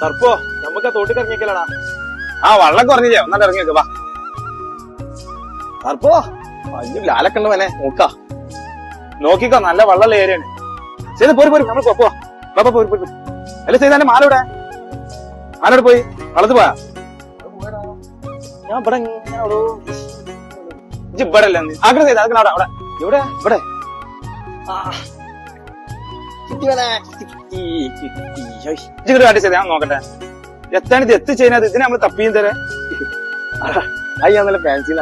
സർപ്പോ നമുക്ക് ആ തോട്ടിൽ ഇറങ്ങിക്കലടാ ആ വള്ളം കുറഞ്ഞില്ലേ? ഒന്നാണ്ട് ഇറങ്ങി വെക്കുവാ വാ. സർപ്പോ ലാലൊക്കെ ലാലക്കണ്ട വനെ നോക്കാ. നോക്കിക്കോ നല്ല വള്ളമുള്ള ഏരിയാണ് ചെയ്ത് പോരി പോരി നമ്മൾ പോവാ വാ, പോരി പോരി. അല്ല ചെയ്താന്റെ മാലോടെ ആരോട് പോയി വളർത്ത് പോയാ. ഞാൻ ഇവിടെ ഇങ്ങനെ ഇവിടെ അല്ലേ? ആഗ്രഹം ചെയ്ത അവിടെ അവിടെ. ഇവിടെ ഇവിടെ. ആ. ഇങ്ങോട്ട് കാട്ടി ചെയ്ത ഞാൻ നോക്കട്ടെ എത്താണ് ഇത് എത്തി ഇതിനെ നമ്മൾ തപ്പിയും തരേ ഞാൻ നല്ല ഫാൻസി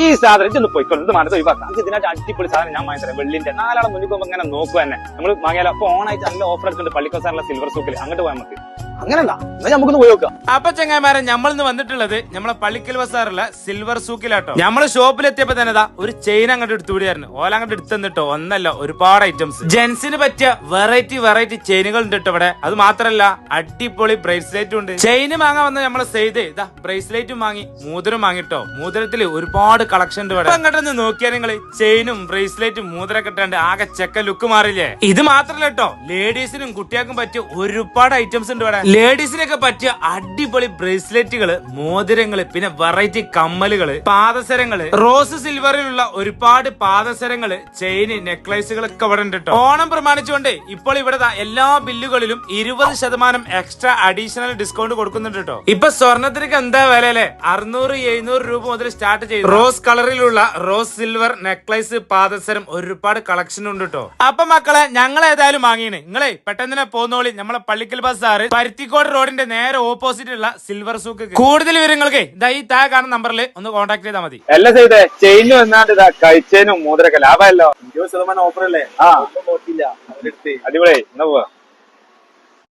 ഈ സാധനം ഇതൊന്ന് പോയിക്കോളും ഇത് മാറ്റത്തെ ഒഴിവാക്കാം നമുക്ക് ഇതിനായിട്ട് അടിപൊളി സാധനം ഞാൻ വാങ്ങിത്തരാം വെള്ളിന്റെ നാലാളെ മുന്നിൽ പോകുമ്പോൾ ഇങ്ങനെ നോക്കുക തന്നെ നമ്മൾ വാങ്ങിയാലോ അപ്പൊ ഓണായിട്ട് നല്ല ഓഫർ എടുക്കുന്നുണ്ട് പള്ളിക്കോസാറിലെ സിൽവർ സൂക്കിൽ അങ്ങോട്ട് പോയാൽ നമുക്ക് അങ്ങനല്ല. എന്നാ നമുക്കൊന്ന് പോയി നോക്കാം. അപ്പൊ ചങ്ങായിമാരെ നമ്മൾ ഇന്ന് വന്നിട്ടുള്ളത് നമ്മളെ പള്ളിക്കൽ ബസാറുള്ള സിൽവർ സൂക്കിലാട്ടോ. നമ്മൾ ഷോപ്പിലെത്തിയപ്പോ തന്നെ ഒരു ചെയിൻ അങ്ങോട്ട് എടുത്തുകൂടിയായിരുന്നു ഓല അങ്ങോട്ട് എടുത്തെന്നിട്ടോ ഒന്നല്ല ഒരുപാട് ഐറ്റംസ് ജെൻസിന് പറ്റിയ വെറൈറ്റി വെറൈറ്റി ചെയിനുകൾ ഉണ്ട് കേട്ടോ ഇവിടെ. അത് മാത്രല്ല അടിപൊളി ബ്രേസ്ലെറ്റും ഉണ്ട്. ചെയിന് വാങ്ങാൻ വന്ന നമ്മളെ സെയ്ത് ഇതാ ബ്രേസ്ലെറ്റും വാങ്ങി മൂതിരം വാങ്ങിട്ടോ. മോതിരത്തിൽ ഒരുപാട് കളക്ഷൻ ഉണ്ട് ഇവിടെ. അങ്ങോട്ടൊന്ന് നോക്കിയാൽ നിങ്ങൾ ചെയിനും ബ്രേസ്ലെറ്റും മൂതിരൊക്കെ ഇട്ടാണ്ട് ആകെ ചെക്ക ലുക്ക് മാറില്ലേ? ഇത് മാത്രല്ല കേട്ടോ ലേഡീസിനും കുട്ടികൾക്കും പറ്റിയ ഒരുപാട് ഐറ്റംസ് ഉണ്ട് ഇവിടെ. ലേഡീസിനൊക്കെ പറ്റിയ അടിപൊളി ബ്രേസ്ലെറ്റുകൾ മോതിരങ്ങൾ പിന്നെ വെറൈറ്റി കമ്മലുകൾ പാദസരങ്ങൾ. റോസ് സിൽവറിലുള്ള ഒരുപാട് പാദസരങ്ങൾ ചെയിന് നെക്ലേസുകളൊക്കെ ഇവിടെ ഉണ്ട് കേട്ടോ ഓണം പ്രമാണിച്ചുകൊണ്ട് ഇപ്പോൾ ഇവിടെ എല്ലാ ബില്ലുകളിലും ഇരുപത് ശതമാനം എക്സ്ട്രാ അഡീഷണൽ ഡിസ്കൗണ്ട് കൊടുക്കുന്നുണ്ട് കേട്ടോ ഇപ്പൊ സ്വർണത്തിനൊക്കെ എന്താ വില അല്ലേ അറുന്നൂറ് എഴുന്നൂറ് രൂപ മുതൽ സ്റ്റാർട്ട് ചെയ്തു. റോസ് കളറിലുള്ള റോസ് സിൽവർ നെക്ലൈസ് പാദസരം ഒരുപാട് കളക്ഷൻ ഉണ്ട് കേട്ടോ അപ്പൊ മക്കളെ ഞങ്ങൾ ഏതായാലും വാങ്ങിയാണ് നിങ്ങളെ പെട്ടെന്ന് തന്നെ പോന്നോളി. നമ്മളെ പള്ളിക്കൽ ബസാറ് പരുത്തിക്കോട് റോഡിന്റെ നേരെ ഓപ്പോസിറ്റ് ഉള്ള സിൽവർ സൂക്ക് കൂടുതൽ വിവരങ്ങൾക്ക് ഇതാ ഈ താഴെ കാണുന്ന നമ്പറിൽ ഒന്ന് കോൺടാക്ട് ചെയ്താൽ മതി. അല്ല ചെയ്തേ ചെയിനും വന്നാണ്ട് ഇതാ കഴിച്ചേനും മോതിരൊക്കെ ലാഭമല്ലോ ഇരുപത് ശതമാനം ഓഫർ അല്ലേ ആ. അടിപൊളി. എന്നാ പോവാ?